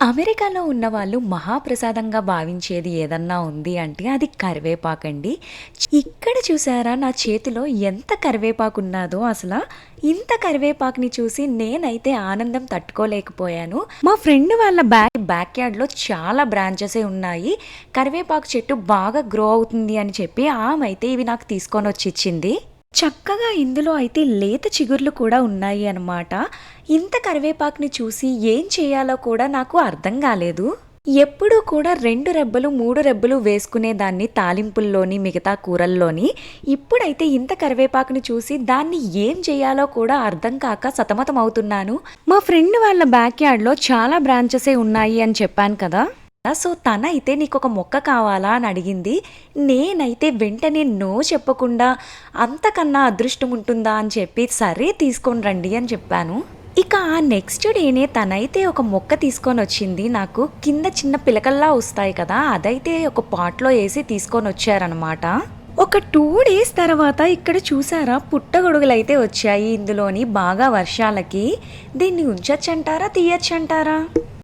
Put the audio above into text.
అమెరికాలో ఉన్నవాళ్ళు మహాప్రసాదంగా భావించేది ఏదన్నా ఉంది అంటే అది కరివేపాకండి. ఇక్కడ చూసారా నా చేతిలో ఎంత కరివేపాకు ఉన్నదో అసలు. ఇంత కరివేపాకుని చూసి నేనైతే ఆనందం తట్టుకోలేకపోయాను. మా ఫ్రెండ్ వాళ్ళ బ్యాక్ బ్యాక్ యార్డ్లో చాలా బ్రాంచెసే ఉన్నాయి. కరివేపాకు చెట్టు బాగా గ్రో అవుతుంది అని చెప్పి ఆమె అయితే ఇవి నాకు తీసుకొని వచ్చి ఇచ్చింది. చక్కగా ఇందులో అయితే లేత చిగుర్లు కూడా ఉన్నాయి అన్నమాట. ఇంత కరివేపాకుని చూసి ఏం చేయాలో కూడా నాకు అర్థం కాలేదు. ఎప్పుడూ కూడా రెండు రెబ్బలు మూడు రెబ్బలు వేసుకునేదాన్ని తాలింపుల్లోని మిగతా కూరల్లోని ఇప్పుడైతే ఇంత కరివేపాకుని చూసి దాన్ని ఏం చేయాలో కూడా అర్థం కాక సతమతం అవుతున్నాను మా ఫ్రెండ్ వాళ్ళ బ్యాక్ యార్డ్లో చాలా బ్రాంచెసే ఉన్నాయి అని చెప్పాను కదా. సో తన అయితే నీకు ఒక మొక్క కావాలా అని అడిగింది. నేనైతే వెంటనే నో చెప్పకుండా అంతకన్నా అదృష్టం ఉంటుందా అని చెప్పి సరే తీసుకొని రండి అని చెప్పాను. ఇక ఆ నెక్స్ట్ డేనే తనైతే ఒక మొక్క తీసుకొని వచ్చింది. నాకు కింద చిన్న పిలకల్లా వస్తాయి కదా అదైతే ఒక పాట్లో వేసి తీసుకొని వచ్చారనమాట ఒక టూ డేస్ తర్వాత ఇక్కడ చూసారా పుట్టగొడుగులు అయితే వచ్చాయి ఇందులోని బాగా వర్షాలకి. దీన్ని ఉంచొచ్చంటారా తీయచ్చంటారా?